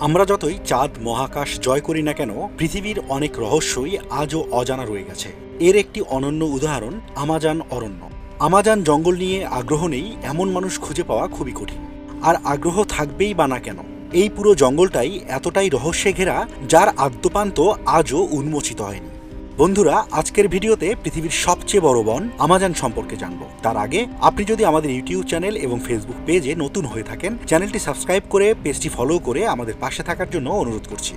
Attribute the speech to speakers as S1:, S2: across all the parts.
S1: আমরা যতই চাঁদ, মহাকাশ জয় করি না কেন, পৃথিবীর অনেক রহস্যই আজও অজানা রয়ে গেছে। এর একটি অনন্য উদাহরণ আমাজান অরণ্য। আমাজান জঙ্গল নিয়ে আগ্রহ নেই, এমন মানুষ খুঁজে পাওয়া খুবই কঠিন। আর আগ্রহ থাকবেই বা না কেন? এই পুরো জঙ্গলটাই এতটাই রহস্যে ঘেরা, যার আদ্যপান্ত আজও উন্মোচিত হয়নি। বন্ধুরা, আজকের ভিডিওতে পৃথিবীর সবচেয়ে বড় বন আমাজন সম্পর্কে জানব। তার আগে, আপনি যদি আমাদের ইউটিউব চ্যানেল এবং ফেসবুক পেজে নতুন হয়ে থাকেন, চ্যানেলটি সাবস্ক্রাইব করে, পেজটি ফলো করে আমাদের পাশে থাকার জন্য অনুরোধ করছি।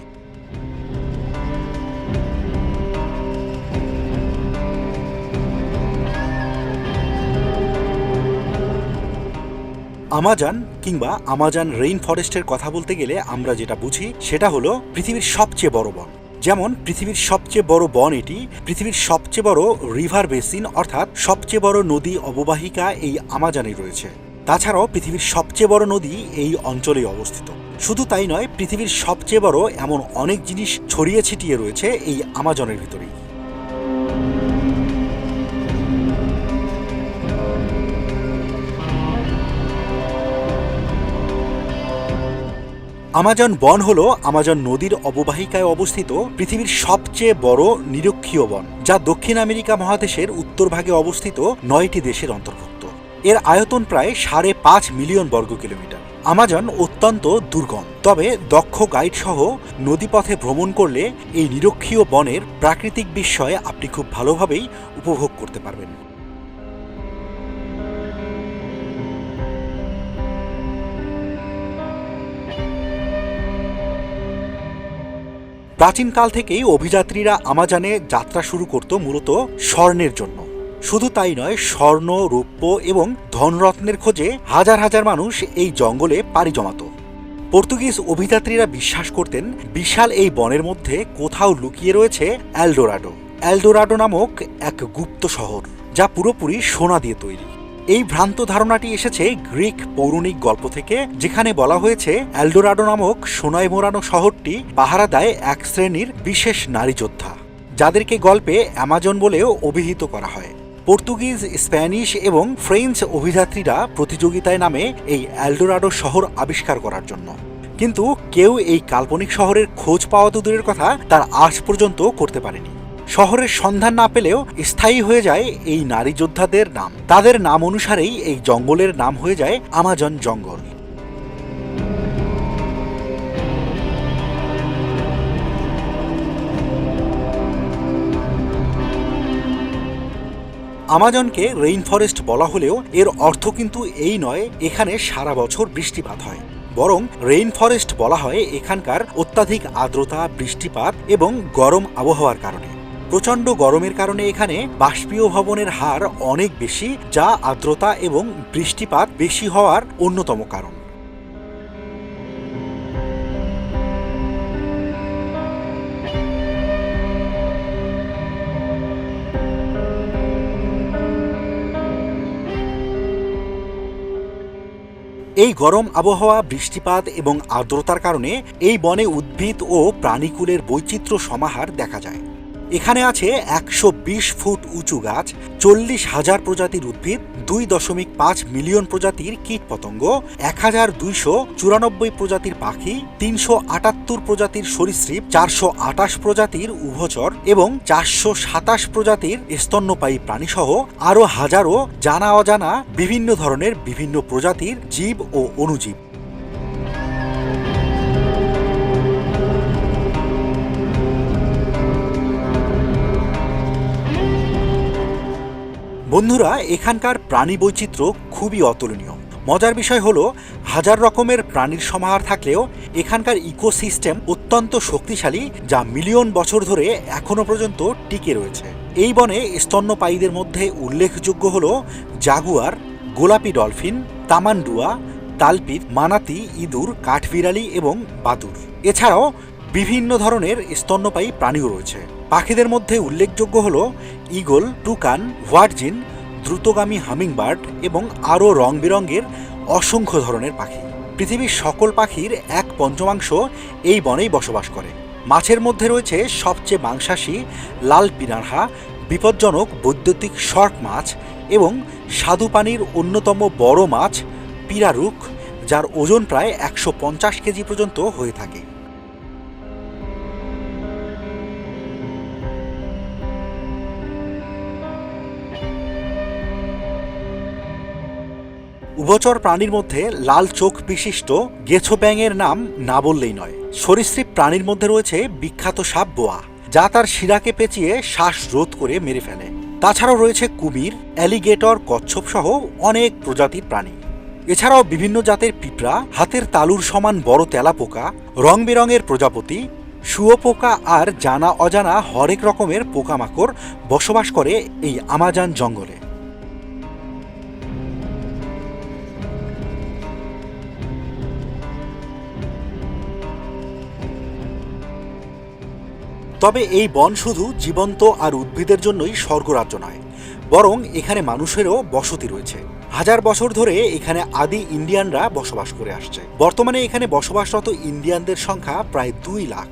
S1: আমাজান কিংবা আমাজান রেইন ফরেস্টের কথা বলতে গেলে আমরা যেটা বুঝি, সেটা হলো পৃথিবীর সবচেয়ে বড় বন। যেমন পৃথিবীর সবচেয়ে বড় বন এটি, পৃথিবীর সবচেয়ে বড় রিভার বেসিন, অর্থাৎ সবচেয়ে বড় নদী অববাহিকা এই আমাজানে রয়েছে। তাছাড়াও পৃথিবীর সবচেয়ে বড় নদী এই অঞ্চলেই অবস্থিত। শুধু তাই নয়, পৃথিবীর সবচেয়ে বড় এমন অনেক জিনিস ছড়িয়ে ছিটিয়ে রয়েছে এই আমাজনের ভিতরেই। আমাজন বন হল আমাজন নদীর অববাহিকায় অবস্থিত পৃথিবীর সবচেয়ে বড় নিরক্ষীয় বন, যা দক্ষিণ আমেরিকা মহাদেশের উত্তর ভাগে অবস্থিত নয়টি দেশের অন্তর্ভুক্ত। এর আয়তন প্রায় সাড়ে পাঁচ মিলিয়ন বর্গ কিলোমিটার। আমাজন অত্যন্ত দুর্গম, তবে দক্ষ গাইড সহ নদীপথে ভ্রমণ করলে এই নিরক্ষীয় বনের প্রাকৃতিক বিস্ময় আপনি খুব ভালোভাবেই উপভোগ করতে পারবেন। প্রাচীনকাল থেকেই অভিযাত্রীরা আমাজানে যাত্রা শুরু করত মূলত স্বর্ণের জন্য। শুধু তাই নয়, স্বর্ণ, রৌপ্য এবং ধনরত্নের খোঁজে হাজার হাজার মানুষ এই জঙ্গলে পাড়ি জমাত। পর্তুগিজ অভিযাত্রীরা বিশ্বাস করতেন, বিশাল এই বনের মধ্যে কোথাও লুকিয়ে রয়েছে অ্যালডোরাডো অ্যালডোরাডো নামক এক গুপ্ত শহর, যা পুরোপুরি সোনা দিয়ে তৈরি। এই ভ্রান্ত ধারণাটি এসেছে গ্রিক পৌরাণিক গল্প থেকে, যেখানে বলা হয়েছে অ্যালডোরাডো নামক সোনায় মোড়ানো শহরটি পাহারা দেয় এক শ্রেণির বিশেষ নারী যোদ্ধা, যাদেরকে গল্পে অ্যামাজন বলেও অভিহিত করা হয়। পর্তুগিজ, স্প্যানিশ এবং ফ্রেঞ্চ অভিযাত্রীরা প্রতিযোগিতায় নামে এই অ্যালডোরাডো শহর আবিষ্কার করার জন্য। কিন্তু কেউ এই কাল্পনিক শহরের খোঁজ পাওয়া তো দূরের কথা, তার আজ পর্যন্ত করতে পারেনি। শহরের সন্ধান না পেলেও স্থায়ী হয়ে যায় এই নারী যোদ্ধাদের নাম। তাদের নাম অনুসারেই এই জঙ্গলের নাম হয়ে যায় আমাজন জঙ্গল। আমাজনকে রেইন ফরেস্ট বলা হলেও এর অর্থ কিন্তু এই নয়, এখানে সারা বছর বৃষ্টিপাত হয়। বরং রেইন ফরেস্ট বলা হয় এখানকার অত্যাধিক আর্দ্রতা, বৃষ্টিপাত এবং গরম আবহাওয়ার কারণে। প্রচণ্ড গরমের কারণে এখানে বাষ্পীয় ভবনের হার অনেক বেশি, যা আর্দ্রতা এবং বৃষ্টিপাত বেশি হওয়ার অন্যতম কারণ। এই গরম আবহাওয়া, বৃষ্টিপাত এবং আর্দ্রতার কারণে এই বনে উদ্ভিদ ও প্রাণীকুলের বৈচিত্র্য সমাহার দেখা যায়। এখানে আছে একশো বিশ ফুট উঁচু গাছ, চল্লিশ হাজার প্রজাতির উদ্ভিদ, দুই দশমিক পাঁচ মিলিয়ন প্রজাতির কীটপতঙ্গ, এক হাজার দুইশো চুরানব্বই প্রজাতির পাখি, তিনশো আটাত্তর প্রজাতির সরীসৃপ, চারশো আটাশ প্রজাতির উভচর এবং চারশো সাতাশ প্রজাতির স্তন্যপায়ী প্রাণীসহ আরও হাজারো জানা অজানা বিভিন্ন ধরনের বিভিন্ন প্রজাতির জীব ও অণুজীব বন্ধুরা, এখানকার প্রাণী বৈচিত্র্য খুবই অতুলনীয়। মজার বিষয় হলো, হাজার রকমের প্রাণীর সমাহার থাকলেও এখানকার ইকোসিস্টেম অত্যন্ত শক্তিশালী, যা মিলিয়ন বছর ধরে এখনও পর্যন্ত টিকে রয়েছে। এই বনে স্তন্যপায়ীদের মধ্যে উল্লেখযোগ্য হল জাগুয়ার, গোলাপি ডলফিন, তামান্ডুয়া, তালপিত, মানাতি, ইঁদুর, কাঠবিড়ালি এবং বাদুর। এছাড়াও বিভিন্ন ধরনের স্তন্যপায়ী প্রাণীও রয়েছে। পাখিদের মধ্যে উল্লেখযোগ্য হল ইগল টুকান হোয়াটজিন দ্রুতগামী হামিংবার্ড এবং আরও রং বেরঙের অসংখ্য ধরনের পাখি। পৃথিবীর সকল পাখির এক পঞ্চমাংশ এই বনেই বসবাস করে। মাছের মধ্যে রয়েছে সবচেয়ে মাংসাশী লাল পিনারহা, বিপজ্জনক বৈদ্যুতিক শর্ট মাছ এবং স্বাদু পানির অন্যতম বড় মাছ পিরারুক যার ওজন প্রায় একশো পঞ্চাশ কেজি পর্যন্ত হয়ে থাকে। উভচর প্রাণীর মধ্যে লাল চোখ বিশিষ্ট, গেছো ব্যাঙের নাম না বললেই নয়। সরীসৃপ প্রাণীর মধ্যে রয়েছে বিখ্যাত সাপ বোয়া, যা তার শিরাকে পেঁচিয়ে শ্বাস রোধ করে মেরে ফেলে। তাছাড়াও রয়েছে কুমির, অ্যালিগেটর, কচ্ছপ সহ অনেক প্রজাতির প্রাণী। এছাড়াও বিভিন্ন জাতের পিঁপড়া, হাতের তালুর সমান বড় তেলাপোকা রং বেরঙের প্রজাপতি, শুয়োপোকা আর জানা অজানা হরেক রকমের পোকামাকড় বসবাস করে এই আমাজান জঙ্গলে। তবে এই বন শুধু জীবন্ত আর উদ্ভিদের জন্যই স্বর্গরাজ্য নয়, বরং এখানে মানুষেরও বসতি রয়েছে। হাজার বছর ধরে এখানে আদি ইন্ডিয়ানরা বসবাস করে আসছে। বর্তমানে এখানে বসবাসরত ইন্ডিয়ানদের সংখ্যা প্রায় দুই লাখ।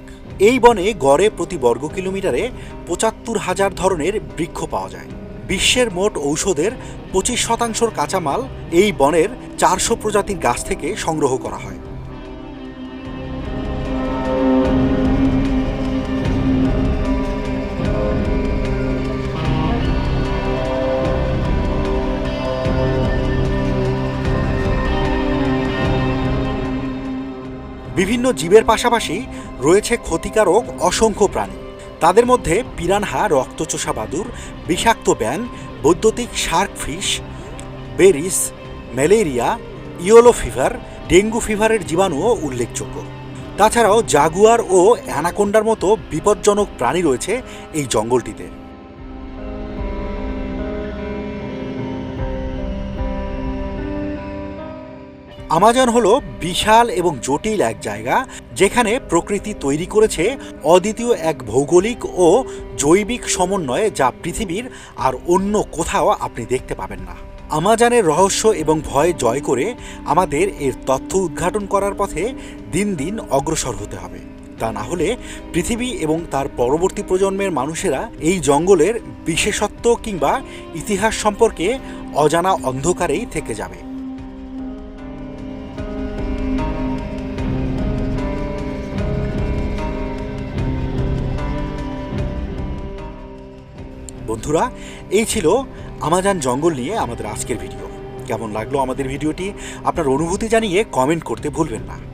S1: এই বনে গড়ে প্রতি বর্গ কিলোমিটারে পঁচাত্তর হাজার ধরনের বৃক্ষ পাওয়া যায়। বিশ্বের মোট ঔষধের পঁচিশ শতাংশর কাঁচামাল এই বনের চারশো প্রজাতির গাছ থেকে সংগ্রহ করা হয়। বিভিন্ন জীবের পাশাপাশি রয়েছে ক্ষতিকারক অসংখ্য প্রাণী। তাদের মধ্যে পিরানহা, রক্তচোষা বাদুর, বিষাক্ত ব্যাং বৈদ্যুতিক শার্ক ফিশ, বেরিস, ম্যালেরিয়া, ইয়োলো ফিভার, ডেঙ্গু ফিভারের জীবাণুও উল্লেখযোগ্য। তাছাড়াও জাগুয়ার ও অ্যানাকোন্ডার মতো বিপজ্জনক প্রাণী রয়েছে এই জঙ্গলটিতে। আমাজন হলো বিশাল এবং জটিল এক জায়গা যেখানে প্রকৃতি তৈরি করেছে অদ্বিতীয় এক ভৌগোলিক ও জৈবিক সমন্বয়ে যা পৃথিবীর আর অন্য কোথাও আপনি দেখতে পাবেন না। আমাজানের রহস্য এবং ভয় জয় করে আমাদের এর তথ্য উদ্ঘাটন করার পথে দিন দিন অগ্রসর হতে হবে। তা না হলে পৃথিবী এবং তার পরবর্তী প্রজন্মের মানুষেরা এই জঙ্গলের বিশেষত্ব কিংবা ইতিহাস সম্পর্কে অজানা অন্ধকারেই থেকে যাবে। বন্ধুরা, এই ছিল আমাজান জঙ্গল নিয়ে আমাদের আজকের ভিডিও। কেমন লাগল আমাদের ভিডিওটি? আপনার অনুভূতি জানিয়ে কমেন্ট করতে ভুলবেন না।